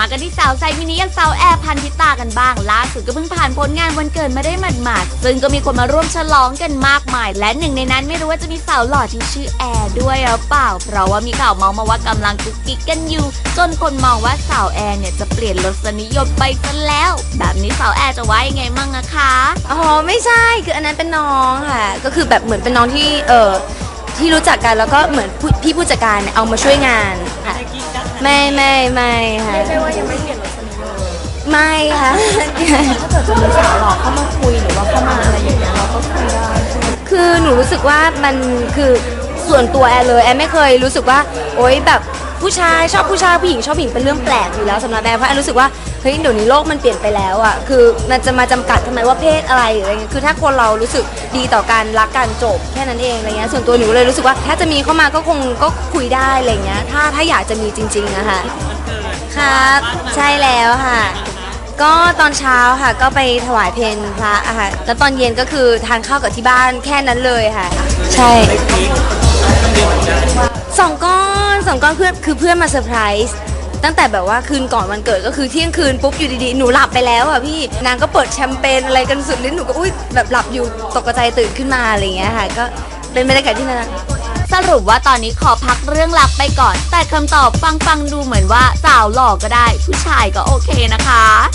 มากันที่สาวไซมินิอย่างสาวแอร์พันธิตากันบ้าง ล่าสุดก็เพิ่งผ่านผลงานวันเกิดมาได้หมาดๆซึ่งก็มีคนมาร่วมฉลองกันมากมาย และหนึ่งในนั้นไม่รู้ว่าจะมีสาวหล่อที่ชื่อแอร์ด้วยหรือเปล่า เพราะว่ามีข่าวเมาส์มาว่ากำลังกุ๊กกิ๊กกันอยู่ จนคนมองว่าสาวแอร์เนี่ยจะเปลี่ยนรสนิยมไปซะแล้ว แบบนี้สาวแอร์จะว่ายังไงมั่งอะคะอ๋อไม่ใช่คืออันนั้นเป็นน้องค่ะก็คือแบบเหมือนเป็นน้องที่เออที่รู้จักกันแล้วก็เหมือนพี่ผู้จัดการเอามาช่วยงานค่ะ ไม่ไม่ไม่ค่ะไม่ว่ายังไม่เปลี่ยนรสนิยมไม่ค่ะถ้าเกิดจะมีสาวหล่อเข้ามาคุยหรือว่าเข้ามาอะไรอย่างเงี้ยเราก็คุยได้ใช่ไหมคือหนูรู้สึกว่ามันคือส่วนตัวแอนเลยแอนไม่เคยรู้สึกว่า โอ๊ยแบบ ผู้ชายชอบผู้ชายผู้หญิงชอบผู้หญิงเป็นเรื่องแปลกอยู่แล้วสำหรับแอนเพราะแอนรู้สึกว่าเฮ้ยเดี๋ยวนี้โลกมันเปลี่ยนไปแล้วอะคือมันจะมาจำกัดทำไมว่าเพศอะไรหรืออะไรเงี้ยคือถ้าคนเรารู้สึกดีต่อกันรักกันจบแค่นั้นเองอะไรเงี้ยส่วนตัวหนูเลยรู้สึกว่าถ้าจะมีเข้ามาก็คงก็คุยได้อะไรเงี้ยถ้าถ้าอยากจะมีจริงๆอะค่ะครับใช่แล้วค่ะ ก็ตอนเช้าค่ะก็ไปถวายเพลพระอะค่ะแล้วตอนเย็นก็คือทานข้าวกับที่บ้านแค่นั้นเลยค่ะ ใช่สองก้อน สองก้อนเพื่อนคือเพื่อนมาเซอร์ไพรส์ตั้งแต่แบบว่าคืนก่อนวันเกิดก็คือเที่ยงคืนปุ๊บอยู่ดีๆหนูหลับไปแล้วอะพี่นางก็เปิดแชมเปญอะไรกันสุดฤทธิ์หนูก็อุ้ยแบบหลับอยู่ตกใจตื่นขึ้นมาอะไรอย่างเงี้ยค่ะ ก็เป็นบรรยากาศที่น่ารัก สรุปว่าตอนนี้ขอพักเรื่องลับไปก่อน แต่คำตอบฟังฟังๆดูเหมือนว่าสาวหล่อก็ได้ ผู้ชายก็โอเคนะคะ